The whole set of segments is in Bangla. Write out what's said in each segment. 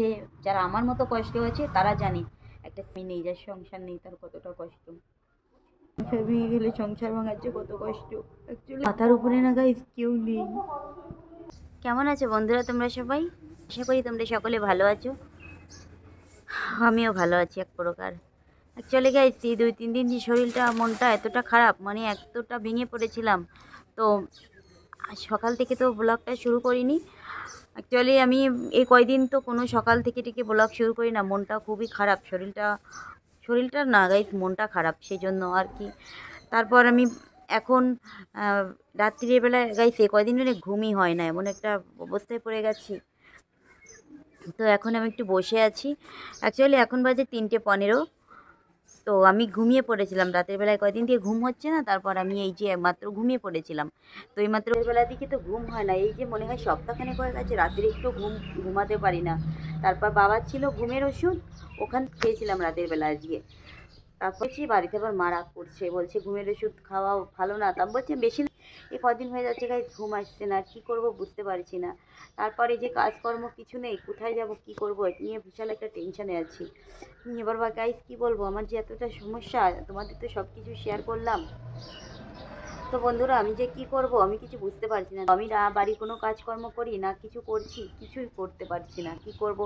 আছে, যারা আমার মতো কষ্ট আছে, তারা জানে একটা মেয়ে নেই, যার সংসার নেই, তার কতটা কষ্ট। সংসার ভেঙে গেলে সংসার ভাঙাচ্ছে কত কষ্ট। অ্যাকচুয়ালি মাথার উপরে না গাইস কেউ নেই। কেমন আছো বন্ধুরা তোমরা সবাই? আশা করি তোমরা সকলে ভালো আছো। আমিও ভালো আছি এক প্রকার। অ্যাকচুয়ালি গাইস এই দুই, তিন দিন যে শরীরটা, মনটা এতটা খারাপ মানে এতটা ভেঙে পড়েছিলাম, তো সকাল থেকে তো ব্লগটা শুরু করিনি। অ্যাকচুয়ালি আমি এই কয়দিন তো কোনো সকাল থেকে থেকে ব্লগ শুরু করি না, মনটা খুবই খারাপ। শরীরটা শরীরটা না গাইস মনটা খারাপ সেই জন্য আর কি। তারপর আমি এখন রাত্রিবেলায় গাইস এ কয়দিন ধরে ঘুমই হয় না, এমন একটা অবস্থায় পড়ে গেছি। তো এখন আমি একটু বসে আছি। অ্যাকচুয়ালি এখন বাজে তিনটে পনেরো। তো আমি ঘুমিয়ে পড়েছিলাম রাতের বেলায়। কয়দিন দিয়ে ঘুম হচ্ছে না, তারপর আমি এই যে একমাত্র ঘুমিয়ে পড়েছিলাম। তো এই মাত্র বেলা দিকে তো ঘুম হয় না, এই যে মনে হয় সপ্তাহখানে হয়ে গেছে, রাতের একটু ঘুম, ঘুমাতে পারি না। তারপর বাবার ছিল ঘুমের ওষুধ, ওখান খেয়েছিলাম রাতের বেলা আজকে তারপর কি বাড়িতে আবার মারা করছে। বলছে, ঘুমের ওষুধ খাওয়া ভালো না। তা বলছি, বেশি এই কদিন হয়ে যাচ্ছে গাই ঘুম আসছে না, কী করব বুঝতে পারছি না। তারপরে যে কাজকর্ম কিছু নেই, কোথায় যাব, কি করব এটা নিয়ে বিশাল একটা টেনশনে আছি। এবার বা গাইস কী বলব, আমার যে এতটা সমস্যা, তোমাদের তো সব কিছু শেয়ার করলাম। তো বন্ধুরা, আমি যে কি করব, আমি কিছু বুঝতে পারছি না। আমি না বাড়ির কোনো কাজকর্ম করি, না কিছু করছি, কিছুই করতে পারছি না, কি করব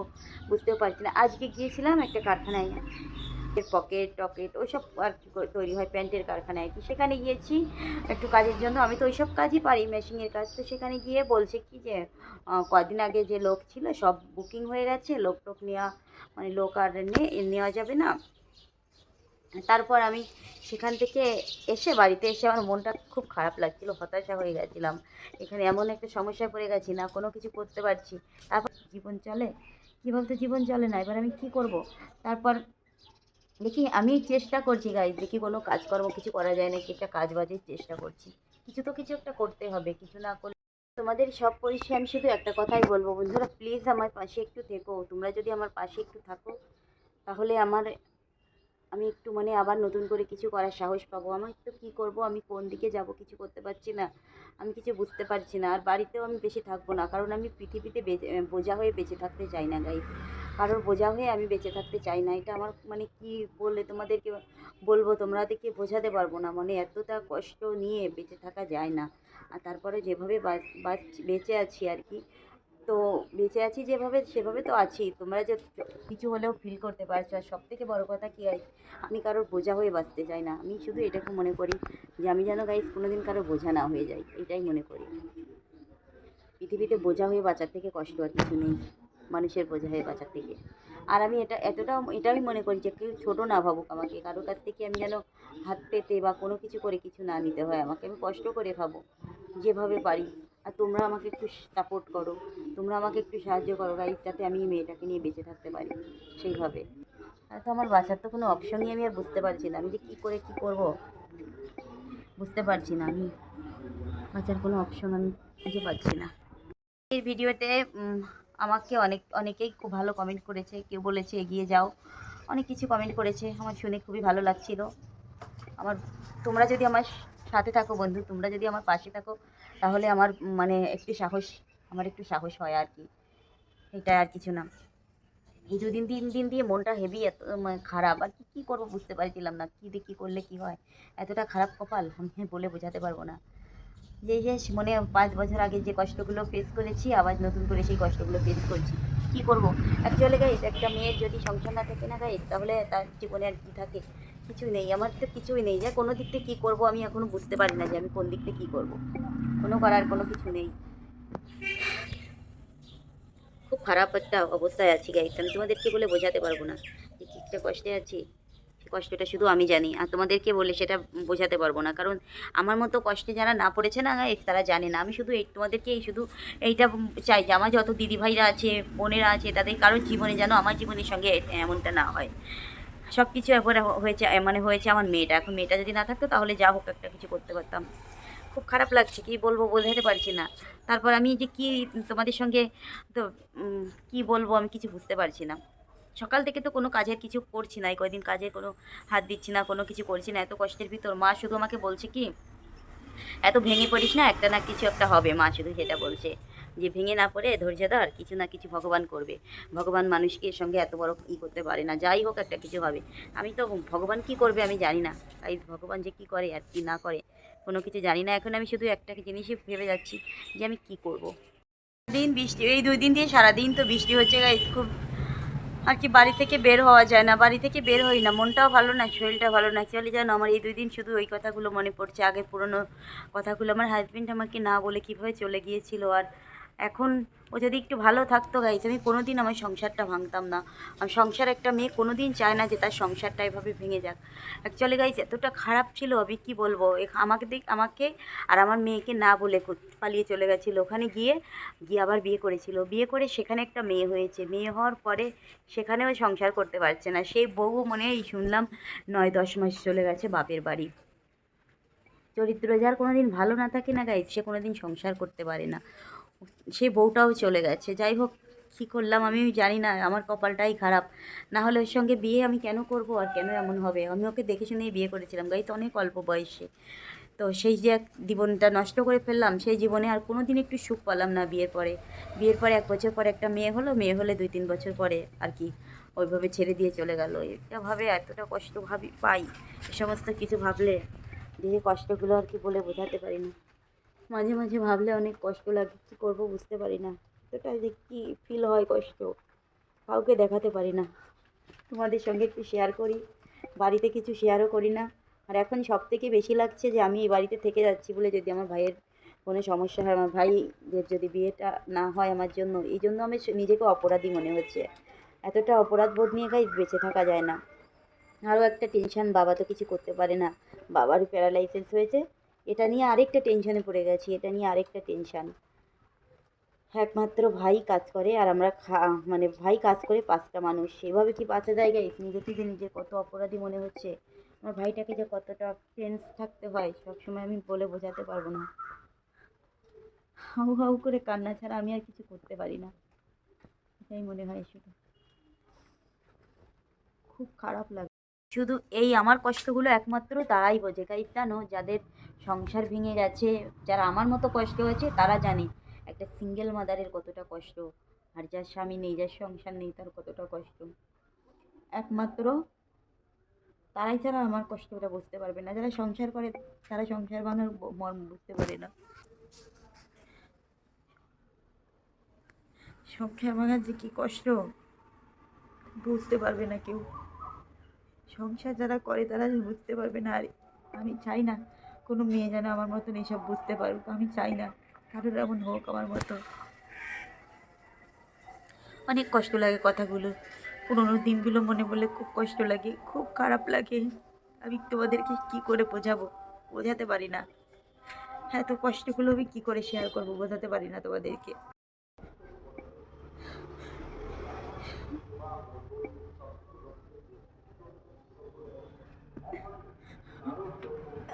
বুঝতেও পারছি না। আজকে গিয়েছিলাম একটা কারখানায়। পকেট টকেট ওইসব আর কি তৈরি হয় প্যান্টের কারখানায়। কি সেখানে গিয়েছি একটু কাজের জন্য। আমি তো ওইসব কাজই পারি মেশিনের কাজ। তো সেখানে গিয়ে বলছে কি যে কদিন আগে যে লোক ছিল, সব বুকিং হয়ে গেছে। লোক টোক নেওয়া মানে লোক আর নেওয়া যাবে না। তারপর আমি সেখান থেকে এসে বাড়িতে এসে আমার মনটা খুব খারাপ লাগছিল, হতাশা হয়ে গেছিলাম। এখানে এমন একটা সমস্যায় পড়ে গেছি না, কোনো কিছু করতে পারছি। তারপর জীবন চলে। কীভাবে তো জীবন চলে না। এবার আমি কি করব? তারপর দেখি আমি চেষ্টা করছি গাই দেখি কোনো কাজকর্ম কিছু করা যায় না নাকি, একটা কাজ বাজের চেষ্টা করছি। কিছু তো কিছু একটা করতে হবে, কিছু না করলে তোমাদের সব পরিচয় আমি শুধু একটা কথাই বলব বন্ধুরা প্লিজ আমার পাশে একটু থেকো। তোমরা যদি আমার পাশে একটু থাকো, তাহলে আমার আমি একটু মানে আবার নতুন করে কিছু করার সাহস পাবো। আমার তো কী করব? আমি কোন দিকে যাব? কিছু করতে পারছি না। আমি কিছু বুঝতে পারছি না। আর বাড়িতেও আমি বেশি থাকব না। কারণ আমি পৃথিবীতে বোঝা হয়ে বেঁচে থাকতে চাই না গাই কারোর বোঝা হয়ে আমি বেঁচে থাকতে চাই না। এটা আমার মানে কি বললে তোমাদেরকে বলব? তোমরাদেরকে বোঝাতে পারব না? মানে এতটা কষ্ট নিয়ে বেঁচে থাকা যায় না। আর তারপরে যেভাবে বেঁচে আছি আর কি তো বেঁচে আছি যেভাবে, সেভাবে তো আছি তোমরা যে কিছু হলেও ফিল করতে পারছ, আর সব থেকে বড়ো কথা কী হয় আমি কারোর বোঝা হয়ে বাঁচতে চাই না। আমি শুধু এটাকে মনে করি যে, আমি যেন গাইজ কোনোদিন কারোর বোঝা না হয়ে যাই। এটাই মনে করি। পৃথিবীতে বোঝা হয়ে বাঁচার থেকে কষ্ট আর কিছু নেই। মানুষের বোঝা হয়ে বাঁচার থেকে। আর আমি এটা, এতটাও, এটাই মনে করি যে, কেউ ছোটো না ভাবুক আমাকে। কারোর কাছ থেকে আমি যেন হাত পেতে বা কোনো কিছু করে কিছু না নিতে হয় আমাকে। আমি কষ্ট করে খাব যেভাবে পারি। আর তোমরা আমাকে একটু সাপোর্ট করো। তোমরা আমাকে একটু সাহায্য করো গাইজ যাতে আমি মেয়েটাকে নিয়ে বেঁচে থাকতে পারি, সেইভাবে। তো আমার বাঁচার তো কোনো অপশনই আমি আর বুঝতে পারছি না। আমি যে কী করে কী করব? বুঝতে পারছি না আমি। বাঁচার কোনো অপশন আমি খুঁজে পাচ্ছি না। এই ভিডিওতে আমাকে অনেক, অনেকেই খুব ভালো কমেন্ট করেছে। কেউ বলেছে, এগিয়ে যাও। অনেক কিছু কমেন্ট করেছে। আমার শুনে খুবই ভালো লাগছিল। আমার, তোমরা যদি আমার সাথে থাকো বন্ধু, তোমরা যদি আমার পাশে থাকো তাহলে আমার মানে একটু সাহস, আমার একটু সাহস হয় আর কি। এটা আর কিছু না। এই দুদিন, তিন দিন দিয়ে মনটা হেভি এত খারাপ। আর কি, কী করব বুঝতে পারছিলাম না। কী দিয়ে কী করলে কী হয়? এতটা খারাপ কপাল, আমি বলে বোঝাতে পারব না। যে যে মনে পাঁচ বছর আগে যে কষ্টগুলো ফেস করেছি, আবার নতুন করে সেই কষ্টগুলো ফেস করছি। কী করব? অ্যাকচুয়ালি গাইস একটা মেয়ের যদি সংসার না থাকে না গাইস তাহলে তার জীবনে আর কী থাকে? কিছুই নেই। আমার তো কিছুই নেই। যে কোনো দিক থেকে কী করব আমি এখনও বুঝতে পারি না যে আমি কোন দিক থেকে কী করব। কোনো করার কোনো কিছু নেই। খুব খারাপ একটা অবস্থায় আছি গাইস আমি তোমাদেরকে বলে বোঝাতে পারব না যে কী একটা কষ্টে আছি। কষ্টটা শুধু আমি জানি। আর তোমাদেরকে বলে সেটা বোঝাতে পারব না। কারণ আমার মতো কষ্টে যারা না পড়েছে না গাইস তারা জানে না। আমি শুধু এই তোমাদেরকে এই শুধু এইটা চাই যে আমার যত দিদিভাইরা আছে, বোনেরা আছে, তাদের কারোর জীবনে যেন আমার জীবনের সঙ্গে এমনটা না হয়। সব কিছু একবারে হয়েছে মানে হয়েছে আমার মেয়েটা। এখন মেয়েটা যদি না থাকতো তাহলে যা হোক একটা কিছু করতে পারতাম। খুব খারাপ লাগছে, কি বলব বোঝাতে পারছি না। তারপর আমি যে কি তোমাদের সঙ্গে তো কি বলব আমি কিছু বুঝতে পারছি না। সকাল থেকে তো কোনো কাজের কিছু করছি না, এই কয়দিন কাজের কোনো হাত দিচ্ছি না, কোনো কিছু করছি না, এত কষ্টের ভিতর মা শুধু আমাকে বলছে কি, এত ভেঙে পড়িস না, একটা না কিছু একটা হবে, মা শুধু সেটা বলছে। যে ভেঙে না পড়ে ধৈর্য ধর, কিছু না কিছু ভগবান করবে। ভগবান মানুষকে এর সঙ্গে এত বড় ই করতে পারে না, যাই হোক একটা কিছু হবে। আমি তো ভগবান কি করবে আমি জানি না। তাই ভগবান যে কি করে আর কি না করে কোনো কিছু জানি না। এখন আমি শুধু একটা জিনিসই ভেবে যাচ্ছি যে আমি কি করব। দিন বৃষ্টি, এই দুই দিন দিয়ে সারাদিন তো বৃষ্টি হচ্ছে গাইস খুব আর কি বাড়ি থেকে বের হওয়া যায় না। বাড়ি থেকে বের হই না, মনটাও ভালো না শরীরটা ভালো না। চলে জানো, আমার এই দুই দিন শুধু ওই কথাগুলো মনে পড়ছে। আগে পুরনো কথাগুলো আমার হাজব্যান্ড আমাকে না বলে কীভাবে চলে গিয়েছিল। আর এখন ও যদি একটু ভালো থাকতো গাইস আমি কোনো দিন আমার সংসারটা ভাঙতাম না। আমি সংসার একটা মেয়ে কোনো দিন চায় না যে তার সংসারটা এভাবে ভেঙে যাক। অ্যাকচুয়ালি গাইস এতটা খারাপ ছিল, আমি কি বলব? আমাকে দেখ, আমাকে আর আমার মেয়েকে না বলে পালিয়ে চলে গেছিল। ওখানে গিয়ে গিয়ে আবার বিয়ে করেছিল। বিয়ে করে সেখানে একটা মেয়ে হয়েছে। মেয়ে হওয়ার পরে সেখানেও সংসার করতে পারছে না। সেই বউ মনে হয়, শুনলাম নয়, দশ মাস চলে গেছে বাপের বাড়ি। চরিত্র যার কোনো দিন ভালো না থাকে না গাইজ সে কোনো দিন সংসার করতে পারে না। সে বউটাও চলে গেছে। যাই হোক, কী করলাম আমি জানি না, আমার কপালটাই খারাপ। না হলে ওর সঙ্গে বিয়ে আমি কেন করব আর কেন এমন হবে? আমি ওকে দেখে শুনেই বিয়ে করেছিলাম, গাই তো অনেক অল্প বয়সে। তো সেই যে এক জীবনটা নষ্ট করে ফেললাম, সেই জীবনে আর কোনো দিন একটু সুখ পেলাম না বিয়ের পরে। বিয়ের পরে এক বছর পরে একটা মেয়ে হলো, মেয়ে হলে দুই তিন বছর পরে আর কি ওইভাবে ছেড়ে দিয়ে চলে গেল। এটা ভাবে এতটা কষ্ট ভাবি পাই, এ সমস্ত কিছু ভাবলে যে কষ্টগুলো আর কি বলে বোঝাতে পারি না। মাঝে মাঝে ভাবলে অনেক কষ্ট লাগে, কী করব বুঝতে পারি না। এতটা যে কী ফিল হয় কষ্ট, কাউকে দেখাতে পারি না। তোমাদের সঙ্গে একটু শেয়ার করি, বাড়িতে কিছু শেয়ারও করি না। আর এখন সব থেকে বেশি লাগছে যে আমি এই বাড়িতে থেকে যাচ্ছি বলে যদি আমার ভাইয়ের কোনো সমস্যা হয়, আমার ভাইদের যদি বিয়েটা না হয় আমার জন্য, এই জন্য আমি নিজেকে অপরাধী মনে হচ্ছে। এতটা অপরাধ বোধ নিয়ে গাই বেঁচে থাকা যায় না। আরও একটা টেনশন বাবা তো কিছু করতে পারে না। বাবার প্যারালাইসিস হয়েছে। এটা নিয়ে আরেকটা টেনশনে পড়ে গেছি, এটা নিয়ে আরেকটা টেনশান একমাত্র ভাই কাজ করে আর আমরা খা মানে ভাই কাজ করে পাঁচটা মানুষ। সেভাবে কি পাঁচটা জায়গায়? নিজে থেকে নিজের কত অপরাধী মনে হচ্ছে। আমার ভাইটাকে যে কতটা টেন্স থাকতে হয়, সবসময় আমি বলে বোঝাতে পারব না। হাউ হাউ করে কান্না ছাড়া আমি আর কিছু করতে পারি না। এটাই মনে হয় শুধু। খুব খারাপ লাগে। শুধু এই আমার কষ্টগুলো একমাত্র তারাই বোঝে। গাইজ জানো যাদের সংসার ভেঙে গেছে, যারা আমার মতো কষ্ট হয়েছে তারা জানে একটা সিঙ্গেল মাদারের কতটা কষ্ট, আর যার স্বামী নেই, যার সংসার নেই, তার কতটা কষ্ট। একমাত্র তারাই ছাড়া আমার কষ্টটা বুঝতে পারবে না। যারা সংসার করে, তারা সংসার ভাঙার ব- মর্ম বুঝতে পারে না। সংসার ভাঙার যে কী কষ্ট? বুঝতে পারবে না কেউ। সংসার যারা করে তারা বুঝতে পারবে না। আর, আমি চাই না কোনো মেয়ে যেন আমার মতন এইসব বুঝতে পারুক। আমি চাই না কারোর এমন হোক আমার মতো। অনেক কষ্ট লাগে কথাগুলো। পুরোনো দিনগুলো মনে পড়লে খুব কষ্ট লাগে, খুব খারাপ লাগে। আমি তোমাদেরকে কি করে বোঝাবো? বোঝাতে পারি না। হ্যাঁ তো কষ্টগুলো আমি কী করে শেয়ার করব? বোঝাতে পারি না তোমাদেরকে।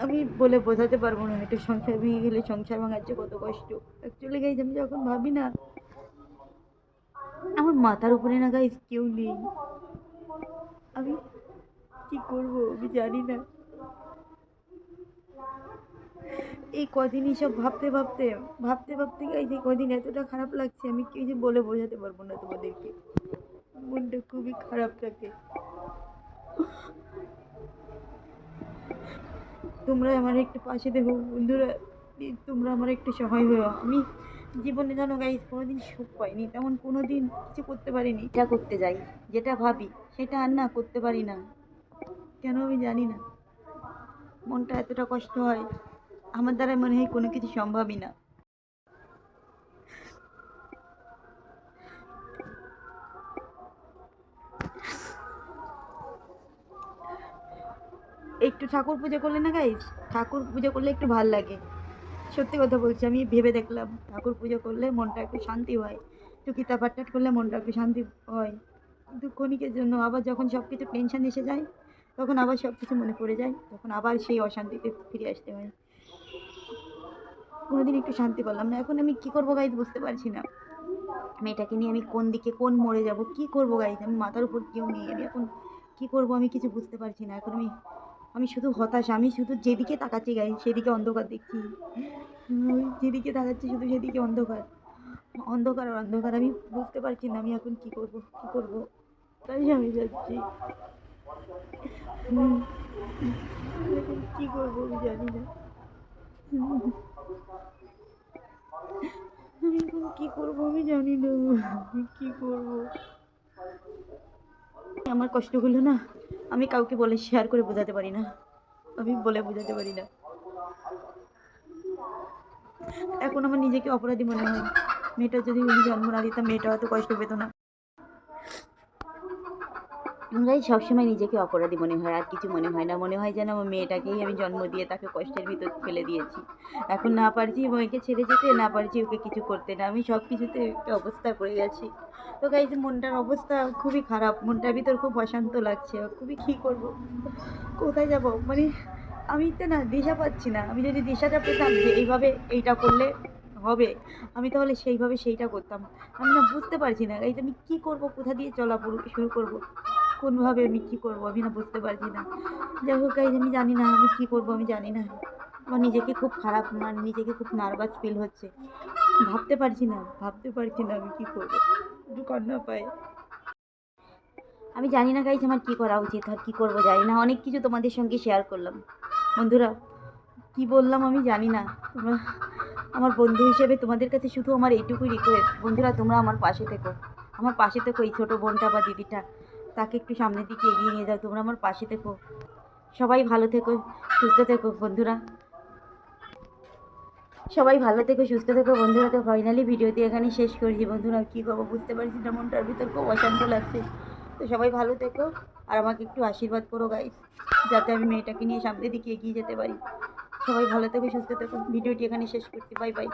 আমি বলে বোঝাতে পারব না, এটা সংসার ভেঙে গেলে সংসার ভাঙার যে কত কষ্ট। অ্যাকচুয়ালি গাইজ আমি যখন ভাবি না, আমার মাথার উপরে না গাইজ কেউ নেই। আমি কি করব আমি জানি না। এই কদিন সব ভাবতে ভাবতে ভাবতে ভাবতে গাইজ এই কদিন এতটা খারাপ লাগছে, আমি কেউ যে বলে বোঝাতে পারব না তোমাদেরকে। মনটা খুবই খারাপ থাকে তোমরা আমার একটু পাশে দেখো বন্ধুরা প্লিজ তোমরা আমার একটু সহায় হয়েও আমি জীবনে জানো গাইজ কোনোদিন সুখ পাইনি তেমন কোনো দিন কিছু করতে পারিনি। এটা করতে যাই। যেটা ভাবি সেটা আর না করতে পারি না। কেন আমি জানি না। মনটা এতটা কষ্ট হয়। আমার দ্বারা মনে হয় কোনো কিছু সম্ভবই না। একটু ঠাকুর পুজো করলে না গাইস ঠাকুর পুজো করলে একটু ভালো লাগে। সত্যি কথা বলছি, আমি ভেবে দেখলাম, ঠাকুর পুজো করলে মনটা একটু শান্তি হয়। একটু গীতা পাঠ করলে মনটা একটু শান্তি হয়। কিন্তু ক্ষণিকের জন্য আবার যখন সব কিছু টেনশন এসে যায়, তখন আবার সব কিছু মনে পড়ে যায়, তখন আবার সেই অশান্তিতে ফিরে আসতে হয়। কোনোদিন একটু শান্তি পেলাম না। এখন আমি কী করব গাইজ বুঝতে পারছি না। মেয়েটাকে নিয়ে আমি কোন দিকে কোন মরে যাব, কি করব গাইজ আমি মাথার উপর কেউ নেই, আমি এখন কি করব আমি কিছু বুঝতে পারছি না। এখন আমি আমি শুধু হতাশ, আমি শুধু যেদিকে তাকাচ্ছি গাই সেদিকে অন্ধকার দেখছি। যেদিকে তাকাচ্ছি শুধু সেদিকে অন্ধকার। অন্ধকার আর অন্ধকার, আমি বুঝতে পারছি না আমি এখন কি করব কি করব। তাই আমি যাচ্ছি। কি করব আমি জানি না। আমি কি করব আমি জানি না। আমি কি করব? আমার কষ্টগুলো না আমি কাউকে বলে শেয়ার করে বোঝাতে পারি না। আমি বলে বোঝাতে পারি না। এখন আমার নিজেকে অপরাধী মনে হয়। মেয়েটা যদি জন্ম না দিতাম মেয়েটা হয়তো কষ্ট পেত না। আমরাই সবসময় নিজেকে অপরাধী মনে হয়, আর কিছু মনে হয় না। মনে হয় যেন আমার মেয়েটাকেই আমি জন্ম দিয়ে তাকে কষ্টের ভিতর ফেলে দিয়েছি। এখন না পারছি মেয়েকে ছেড়ে যেতে, না পারছি ওকে কিছু করতে না। আমি সব কিছুতে একটা অবস্থা পড়ে গেছি। তো গাইজ মনটার অবস্থা খুবই খারাপ। মনটার ভিতর খুব অশান্ত লাগছে। খুবই কী করব? কোথায় যাব? মানে আমি তো না দিশা পাচ্ছি না। আমি যদি দিশাটা পেতাম যে এইভাবে এইটা করলে হবে, আমি তাহলে সেইভাবে সেইটা করতাম। আমি না বুঝতে পারছি না। এই আমি কী করব? কোথা দিয়ে চলা শুরু করব? কোনভাবে আমি কী করব? আমি না বুঝতে পারছি না। যাই হোক আমি জানি না আমি কী করব, আমি জানি না। আমার নিজেকে খুব খারাপ মানে নিজেকে খুব নার্ভাস ফিল হচ্ছে। ভাবতে পারছি না, ভাবতে পারছি না আমি কী করব। একটু কান্না পাই আমি জানি না গাইজ আমার কী করা উচিত, আর কী করব জানি না। অনেক কিছু তোমাদের সঙ্গে শেয়ার করলাম। বন্ধুরা, কি বললাম আমি জানি না। তোমরা, আমার বন্ধু হিসেবে তোমাদের কাছে শুধু আমার এইটুকুই রিকোয়েস্ট বন্ধুরা, তোমরা আমার পাশে থেকো। আমার পাশে থেকো এই ছোটো বোনটা বা দিদিটা। তাকে একটু সামনের দিকে এগিয়ে নিয়ে যাও, তোমরা আমার পাশে থেকো। সবাই ভালো থেকো, সুস্থ থেকো, বন্ধুরা। সবাই ভালো থেকো, সুস্থ থেকো, বন্ধুরা। তো ফাইনালি ভিডিওটি এখানে শেষ করছি। বন্ধুরা, কী করব বুঝতে পারছি না মনটার ভিতর খুব অশান্ত লাগছে। তো সবাই ভালো থেকো আর আমাকে একটু আশীর্বাদ করো গাইস যাতে আমি মেয়েটাকে নিয়ে সামনের দিকে এগিয়ে যেতে পারি। সবাই ভালো থেকো, সুস্থ থেকো। ভিডিওটি এখানে শেষ করছি। Bye bye